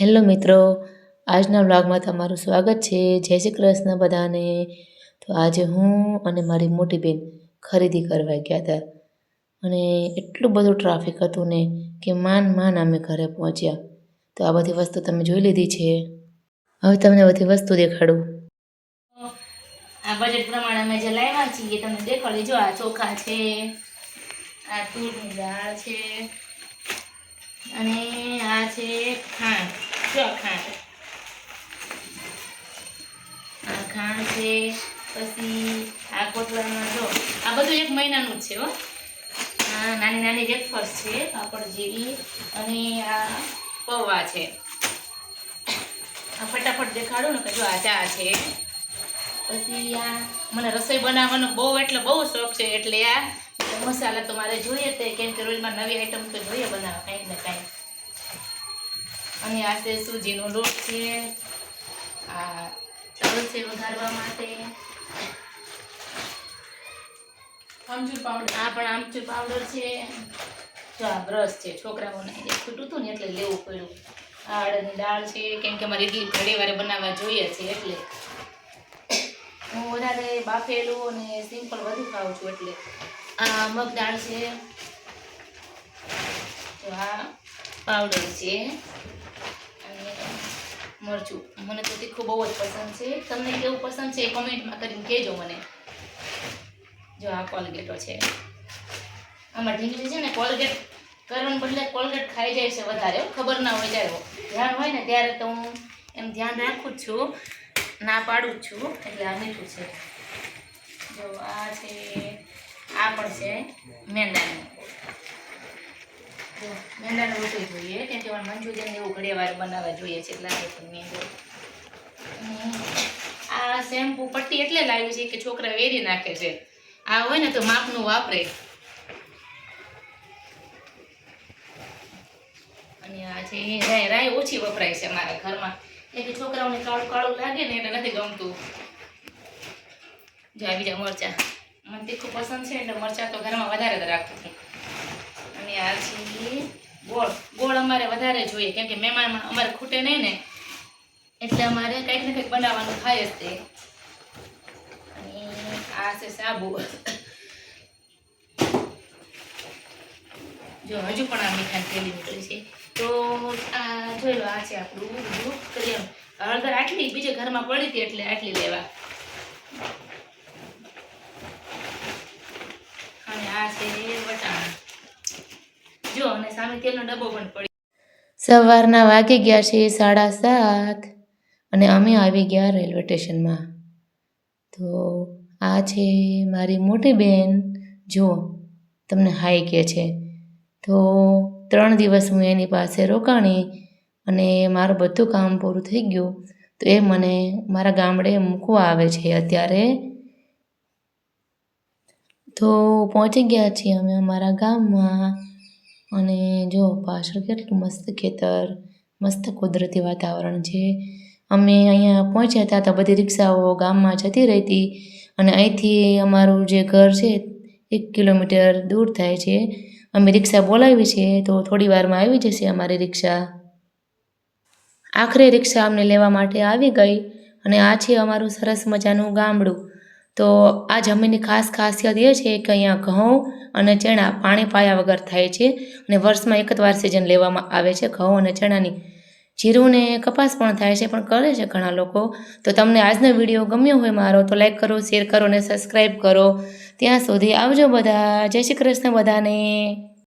Hello મિત્રો, આજના વ્લોગમાં તમારું સ્વાગત છે. જય શ્રી કૃષ્ણ બધાને. તો આજે હું અને મારી મોટી બેન ખરીદી કરવા ગયા હતા. અને એટલું બધું ટ્રાફિક હતું ને કે માન માન અમે ઘરે પહોંચ્યા. તો આ બધી વસ્તુ તમે જોઈ લીધી છે. હવે તમને બધી વસ્તુ દેખાડું. આ બજેટ પ્રમાણે અમે જે લાવ્યા છીએ તમને દેખાડી. જો આ ચોખા છે, આ તુરની દાળ છે, અને આ છે ખાંડ. જો ખાંડ આ ખાંડ છે, પછી આ કોટલામાં જો, આ બધું એક મહિનાનું છે હો. આ નાની નાની વેફર્સ છે, પાપડ અને આ પૌવા છે. આ ફટાફટ દેખાડું ને કે જો આ ચા છે. પછી આ મને રસોઈ બનાવવાનો બહુ એટલે બહુ શોખ છે, એટલે આ મસાલા તો મારે જોઈએ તે, કેમ કે રોજમાં નવી આઈટમ તો જોઈએ બનાવવા કાંઈક ને કાંઈક અને આ છે સૂજીનો લોટ છે. આ તલ છે વઘારવા માટે. આમચૂર પાવડર. આ પણ આમચૂર પાવડર છે. જો આ બ્રશ છે, છોકરાઓને એ છૂટું હતું ને એટલે લેવું પડ્યું. આ અડદની દાળ છે, કેમ કે મારે ઇડલી ઘડી વારે બનાવવા જોઈએ છે એટલે. હું વધારે બાફેલું અને સિમ્પલ વધુ ખાઉં છું એટલે. આ મગ દાળ છે. તો આ પાવડર છે. મરચું. મને તો તીખું બહુ જ પસંદ છે. તમને કેવું પસંદ છે એ કમેન્ટમાં કરીને કહેજો મને. જો આ કોલગેટો છે. આમાં ઢીંગલી છે ને કોલગેટ કરવાને બદલે કોલગેટ ખાઈ જાય છે વધારે. ખબર ના હોય જાય ધ્યાન હોય ને ત્યારે તો હું એમ ધ્યાન રાખું જ છું. ના પાડું જ છું. એટલે આ મીઠું છે. જો આ છે, આ પણ છે મેંદાનું. મેંદાનું રોટલી જોઈએ. ત્યાં તેમાં મંચુરિયન એવું ઘડિયાવાર બનાવવા જોઈએ છે. એટલે રીતે આ શેમ્પુ પટ્ટી એટલે લાવી છે કે છોકરા વેરી નાખે છે. આ હોય ને તો માપનું વાપરે. અને આ રાય રાય ઓછી વપરાય છે મારા ઘરમાં. કે છોકરાઓને કાળું કાળું લાગે ને એટલે નથી ગમતું. જો બીજા મરચા. મને તીખું પસંદ છે, એટલે મરચા તો ઘરમાં વધારે રાખું છું. અને આ છે. ગોળ. ગોળ અમારે વધારે જોઈએ, કેમ કે મહેમાનમાં અમારે ખૂટે નહીં ને. એટલે અમારે કંઈક ને કંઈક બનાવવાનું થાય જ તે. અને આ છે સાબુ. જો, હજુ પણ આ મીઠાઈ થેલી નીકળી છે. તો આ જોઈ લો, આ છે આપણું બધું. કરિયાણું હળદર આટલી, બીજે ઘરમાં પડી હતી એટલે આટલી લેવા અને આ છે વટાણા જો અને સામે ડબ્બો પણ પડી સવારના વાગી ગયા છે સાડા સાત અને અમે આવી ગયા રેલવે સ્ટેશનમાં. તો આ છે મારી મોટી બેન. જુઓ, તમને હાઈ કહે છે. તો ત્રણ દિવસ હું એની પાસે રોકાણી અને મારું બધું કામ પૂરું થઈ ગયું. તો એ મને મારા ગામડે મૂકવા આવે છે અત્યારે. તો પહોંચી ગયા છીએ અમે અમારા ગામમાં. અને જો પાછળ કેટલું મસ્ત ખેતર, મસ્ત કુદરતી વાતાવરણ છે. અમે અહીંયા પહોંચ્યા હતા તો બધી રિક્ષાઓ ગામમાં જતી રહેતી અને અહીંથી અમારું જે ઘર છે એક કિલોમીટર દૂર થાય છે. અમે રિક્ષા બોલાવી છે તો થોડી વારમાં આવી જશે અમારી રિક્ષા. આખરે રિક્ષા અમને લેવા માટે આવી ગઈ અને આ છે અમારું સરસ મજાનું ગામડું. તો આ જમીનની ખાસ ખાસિયત એ છે કે અહીંયા ઘઉં અને ચણા પાણી પાયા વગર થાય છે અને વર્ષમાં એક જ વાર સિઝન લેવામાં આવે છે. ઘઉં અને ચણાની જીરું ને કપાસ પણ થાય છે, પણ કરે છે ઘણા લોકો. તો તમને આજનો વીડિયો ગમ્યો હોય મારો તો લાઈક કરો, શેર કરો અને સબસ્ક્રાઈબ કરો. ત્યાં સુધી આવજો બધા. જય શ્રી કૃષ્ણ બધાને.